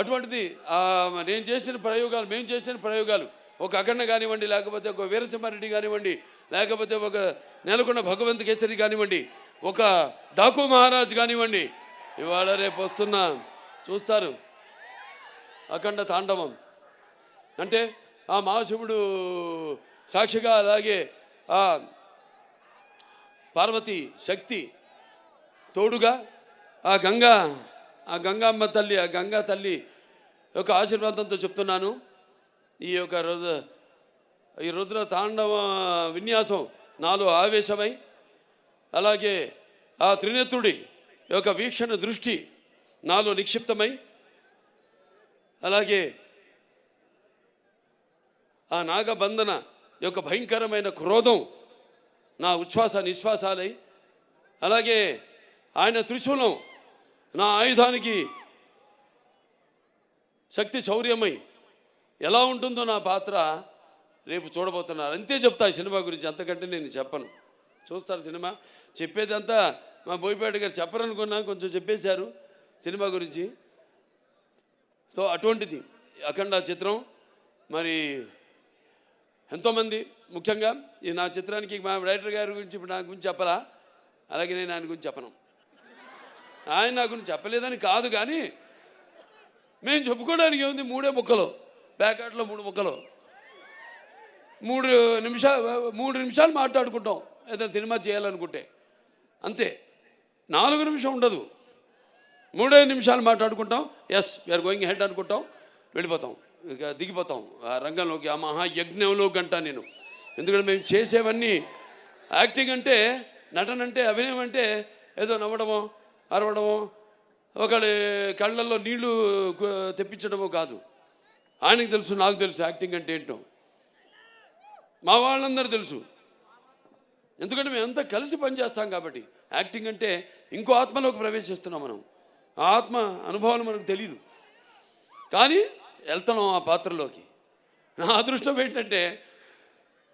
అటువంటిది నేను చేసిన ప్రయోగాలు మేము చేసిన ప్రయోగాలు ఒక అఖండ కానివ్వండి లేకపోతే ఒక వీరసింహారెడ్డి కానివ్వండి లేకపోతే ఒక నెలకొండ భగవంత్ కేసరి కానివ్వండి ఒక డాకు మహారాజ్ కానివ్వండి ఇవాళ రేపు వస్తున్నా చూస్తారు అఖండ తాండవం. అంటే ఆ మహాశివుడు సాక్షిగా అలాగే ఆ పార్వతి శక్తి తోడుగా ఆ గంగా ఆ గంగామ్మ తల్లి ఆ గంగా తల్లి యొక్క ఆశీర్వాదంతో చెప్తున్నాను. ఈ యొక్క రుద్ర ఈ రుద్ర తాండవ విన్యాసం నాలో ఆవేశమై అలాగే ఆ త్రినేత్రుడి యొక్క వీక్షణ దృష్టి నాలో నిక్షిప్తమై అలాగే ఆ నాగబంధన యొక్క భయంకరమైన క్రోధం నా ఉచ్ఛ్వాస నిశ్వాసాలై అలాగే ఆయన త్రిశూలం నా ఆయుధానికి శక్తి శౌర్యమై ఎలా ఉంటుందో నా పాత్ర రేపు చూడబోతున్నారు. అంతే చెప్తా సినిమా గురించి అంతకంటే నేను చెప్పను. చూస్తారు సినిమా. చెప్పేదంతా మా బోయిపేట గారు చెప్పరనుకున్నా కొంచెం చెప్పేశారు సినిమా గురించి. సో అటువంటిది అఖండ చిత్రం. మరి ఎంతోమంది ముఖ్యంగా ఈ నా చిత్రానికి మా డైరెక్టర్ గారి గురించి ఇప్పుడు నా గురించి చెప్పరా అలాగే నేను ఆయన గురించి చెప్పను. ఆయన నా గురించి చెప్పలేదని కాదు కానీ మేము చెప్పుకోవడానికి ఏముంది? మూడే ముక్కలు. ప్యాకెట్లో మూడు ముక్కలు. మూడు నిమిషాలు మూడు నిమిషాలు మాట్లాడుకుంటాం. ఏదైనా సినిమా చేయాలనుకుంటే. అంతే. నాలుగు నిమిషం ఉండదు. మూడే నిమిషాలు మాట్లాడుకుంటాం. ఎస్ వీఆర్ గోయింగ్ హెడ్ అనుకుంటాం. వెళ్ళిపోతాం. ఇక దిగిపోతాం. ఆ రంగంలోకి ఆ మహాయజ్ఞంలోకి అంటా నేను. ఎందుకంటే మేము చేసేవన్నీ యాక్టింగ్ అంటే నటన అంటే అభినయం అంటే ఏదో నవ్వడమో అరవడము ఒకడి కళ్ళల్లో నీళ్ళు తెప్పించడము కాదు. ఆయనకు తెలుసు నాకు తెలుసు యాక్టింగ్ అంటే ఏంటో. మా వాళ్ళందరూ తెలుసు. ఎందుకంటే మేమంతా కలిసి పనిచేస్తాం కాబట్టి. యాక్టింగ్ అంటే ఇంకో ఆత్మలోకి ప్రవేశిస్తున్నాం మనం. ఆ ఆత్మ అనుభవాలు మనకు తెలియదు కానీ వెళ్తున్నాం ఆ పాత్రలోకి. నా అదృష్టం ఏంటంటే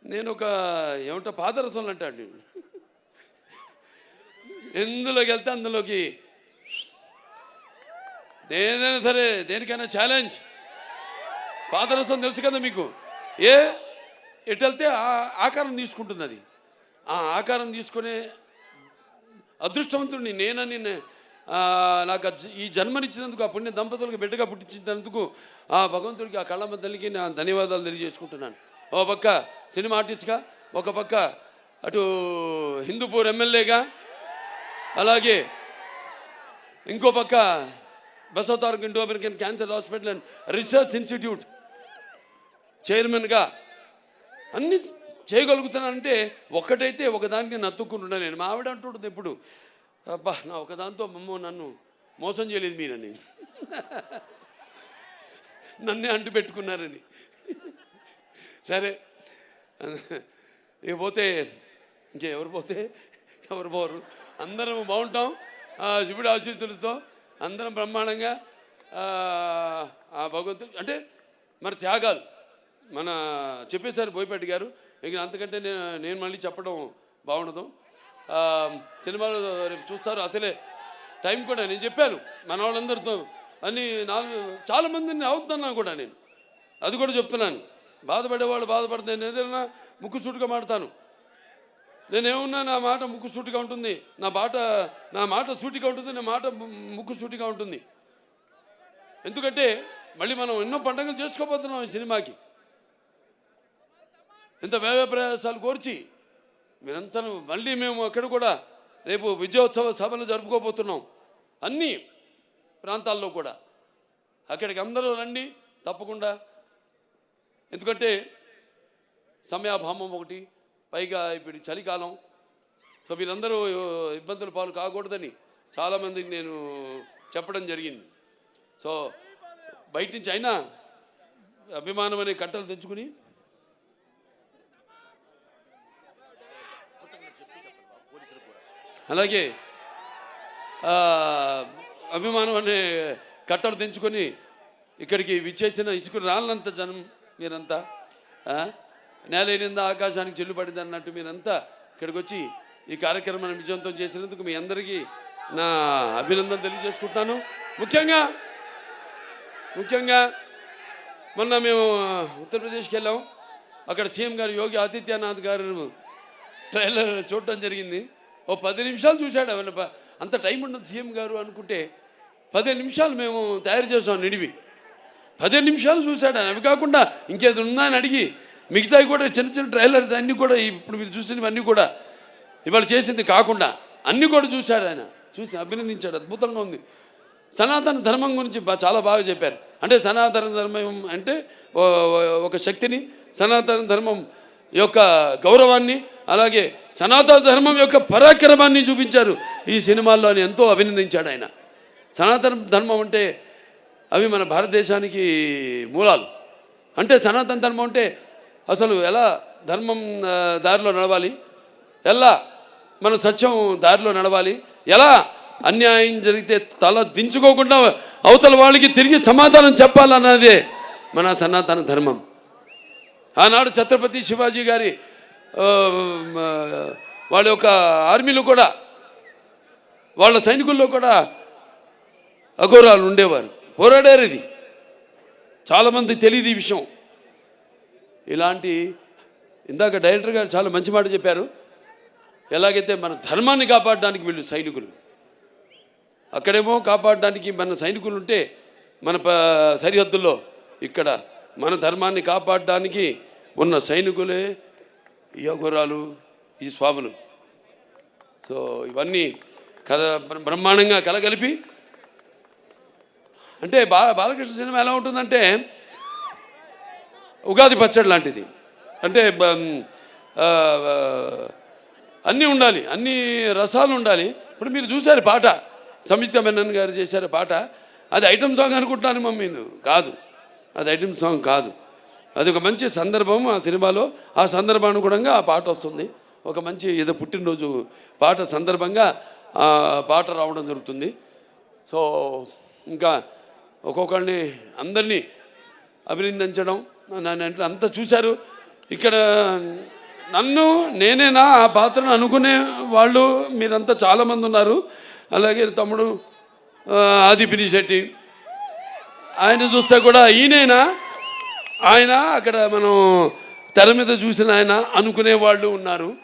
నేను ఒక ఏమంటా పాదరసంలు అంటాడు. ఎందులోకి వెళ్తే అందులోకి. దేనైనా సరే దేనికైనా ఛాలెంజ్ పాదరసం తెలుసు కదా మీకు? ఏ? ఎటు వెళ్తే ఆ ఆకారం తీసుకుంటుంది అది. ఆ ఆకారం తీసుకునే అదృష్టవంతుడిని నేనని నిన్న నాకు ఈ జన్మనిచ్చినందుకు ఆ పుణ్య దంపతులకు బిడ్డగా పుట్టించినందుకు ఆ భగవంతుడికి ఆ కళ్ళమ్మ తల్లికి నా ధన్యవాదాలు తెలియజేసుకుంటున్నాను. ఓ పక్క సినిమా ఆర్టిస్ట్గా ఒక పక్క అటు హిందూపూర్ ఎమ్మెల్యేగా అలాగే ఇంకో పక్క Basavatarak Indo American cancer hospital and research institute చైర్మన్గా అన్ని చేయగలుగుతున్నానంటే ఒక్కటైతే ఒకదానికి నత్తుకుంటున్నా నేను మా ఆవిడ అంటుంటుంది ఎప్పుడు అబ్బా నా ఒకదాంతో మమ్మ నన్ను మోసం చేయలేదు మీరని. నన్నే అంటు పెట్టుకున్నారని. సరే ఇక పోతే ఇంకెవరు పోతే? ఎవరు పోరు. అందరం బాగుంటాం. శివుడి ఆశీస్సులతో అందరం బ్రహ్మాండంగా ఆ, భగవంతుడు అంటే మరి త్యాగాలు. మన చెప్పేశారు బోయపాటి గారు. ఇంక అంతకంటే నేను నేను మళ్ళీ చెప్పడం బాగుండదు. సినిమాలు సినిమాలో రేపు చూస్తారు. అసలే టైం కూడా నేను చెప్పాను మన వాళ్ళందరితో. అన్ని నాలుగు చాలా మందిని అవుతున్నాను కూడా నేను. అది కూడా చెప్తున్నాను. బాధపడేవాళ్ళు బాధపడితే నేను ఏదైనా ముక్కు సూటుగా మాడతాను నేనేమున్నా నా మాట ముక్కు సూటిగా ఉంటుంది. నా మాట నా మాట సూటిగా ఉంటుంది నా మాట ముక్కు సూటిగా ఉంటుంది. ఎందుకంటే మళ్ళీ మనం ఎన్నో పండుగలు చేసుకోబోతున్నాం ఈ సినిమాకి. ఇంత వ్యయ ప్రయాసాలు కోర్చి మీరంతా మళ్ళీ మేము అక్కడ కూడా రేపు విజయోత్సవ సభలు జరుపుకోబోతున్నాం. అన్ని ప్రాంతాల్లో కూడా. అక్కడికి అందరూ రండి తప్పకుండా. ఎందుకంటే సమయాభామం ఒకటి పైగా ఇప్పుడు చలికాలం సో మీరందరూ ఇబ్బందుల పాలు కాకూడదని చాలామందికి నేను చెప్పడం జరిగింది. సో బయట నుంచి అయినా అభిమానం అనే కట్టలు తెచ్చుకుని అలాగే అభిమానం అనే కట్టలు తెంచుకొని ఇక్కడికి విచ్చేసిన ఇసుక రాళ్ళంత జనం మీరంతా నేల నేలైనంద ఆకాశానికి చెల్లుపడింది అన్నట్టు మీరంతా ఇక్కడికి వచ్చి ఈ కార్యక్రమాన్ని విజయంతో చేసినందుకు మీ అందరికీ నా అభినందన తెలియజేసుకుంటున్నాను. ముఖ్యంగా ముఖ్యంగా మొన్న మేము ఉత్తరప్రదేశ్కి వెళ్ళాం. అక్కడ సీఎం గారు యోగి ఆదిత్యనాథ్ గారు ట్రైలర్ చూడటం జరిగింది. ఓ పది నిమిషాలు చూశాడు అవన్న అంత టైం ఉండదు సీఎం గారు అనుకుంటే. పది నిమిషాలు మేము తయారు చేసాం నిడివి. పదిహేను నిమిషాలు చూశాడు అవి కాకుండా ఇంకేది ఉందా అని అడిగి మిగతావి కూడా చిన్న చిన్న ట్రైలర్స్ అన్నీ కూడా ఇప్పుడు మీరు చూసినవన్నీ కూడా ఇవాళ చేసింది కాకుండా అన్నీ కూడా చూశాడు ఆయన. చూసి అభినందించాడు. అద్భుతంగా ఉంది. సనాతన ధర్మం గురించి చాలా బాగా చెప్పారు. అంటే సనాతన ధర్మం అంటే ఒక శక్తిని సనాతన ధర్మం యొక్క గౌరవాన్ని అలాగే సనాతన ధర్మం యొక్క పరాక్రమాన్ని చూపించారు ఈ సినిమాల్లో అని ఎంతో అభినందించాడు ఆయన. సనాతన ధర్మం అంటే అవి మన భారతదేశానికి మూలాలు. అంటే సనాతన ధర్మం అంటే అసలు ఎలా ధర్మం దారిలో నడవాలి? ఎలా మన సత్యం దారిలో నడవాలి? ఎలా అన్యాయం జరిగితే తల దించుకోకుండా అవతల వాళ్ళకి తిరిగి సమాధానం చెప్పాలన్నదే మన సనాతన ధర్మం. ఆనాడు ఛత్రపతి శివాజీ గారి వాళ్ళ యొక్క ఆర్మీలో కూడా వాళ్ళ సైనికుల్లో కూడా అఘోరాలు ఉండేవారు. పోరాడారు ఇది. చాలామంది తెలియదు ఈ విషయం. ఇలాంటి ఇందాక డైరెక్టర్ గారు చాలా మంచి మాట చెప్పారు. ఎలాగైతే మన ధర్మాన్ని కాపాడడానికి వీళ్ళు సైనికులు. అక్కడేమో కాపాడడానికి మన సైనికులు ఉంటే మన ప సరిహద్దుల్లో ఇక్కడ మన ధర్మాన్ని కాపాడడానికి ఉన్న సైనికులే ఈ అఘోరాలు ఈ స్వాములు. సో ఇవన్నీ కల బ్రహ్మాండంగా కలగలిపి అంటే బా బాలకృష్ణ సినిమా ఎలా ఉంటుందంటే ఉగాది పచ్చడి లాంటిది. అంటే అన్నీ ఉండాలి అన్ని రసాలు ఉండాలి. ఇప్పుడు మీరు చూశారు పాట సంయుక్త మెనన్ గారు చేశారు పాట. అది ఐటమ్ సాంగ్ అనుకుంటాను మమ్మీ కాదు. అది ఐటమ్ సాంగ్ కాదు. అది ఒక మంచి సందర్భం ఆ సినిమాలో. ఆ సందర్భానుగుణంగా ఆ పాట వస్తుంది. ఒక మంచి ఏదో పుట్టినరోజు పాట సందర్భంగా ఆ పాట రావడం జరుగుతుంది. సో ఇంకా ఒక్కొక్కరిని అందరినీ అభినందించడం నన్ను అంటే అంతా చూశారు. ఇక్కడ నన్ను నేనేనా ఆ పాత్రను అనుకునే వాళ్ళు మీరంతా చాలామంది ఉన్నారు. అలాగే తమ్ముడు ఆదిపిని ఆది పినిశెట్టి ఆయన చూస్తే కూడా ఈయనైనా? ఆయన అక్కడ మనం తెర మీద చూసిన ఆయన అనుకునే వాళ్ళు ఉన్నారు.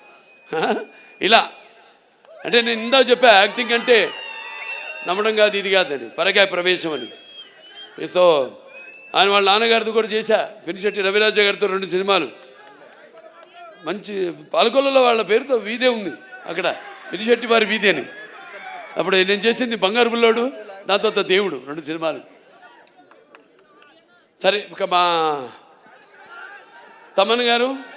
ఇలా. అంటే నేను ఇందా చెప్పా యాక్టింగ్ అంటే నమ్మడం కాదు ఇది కాదని పరకాయ ప్రవేశం అని. మీతో ఆయన వాళ్ళ నాన్నగారితో కూడా చేశా. పెనిశెట్టి రవిరాజ గారితో రెండు సినిమాలు. మంచి పాలకొల్లలో వాళ్ళ పేరుతో వీధే ఉంది అక్కడ. పెనిశెట్టి వారి వీధి అని. అప్పుడు నేను చేసింది బంగారు బుల్లోడు నాతో దేవుడు రెండు సినిమాలు. సరే ఇక మా తమన్ గారు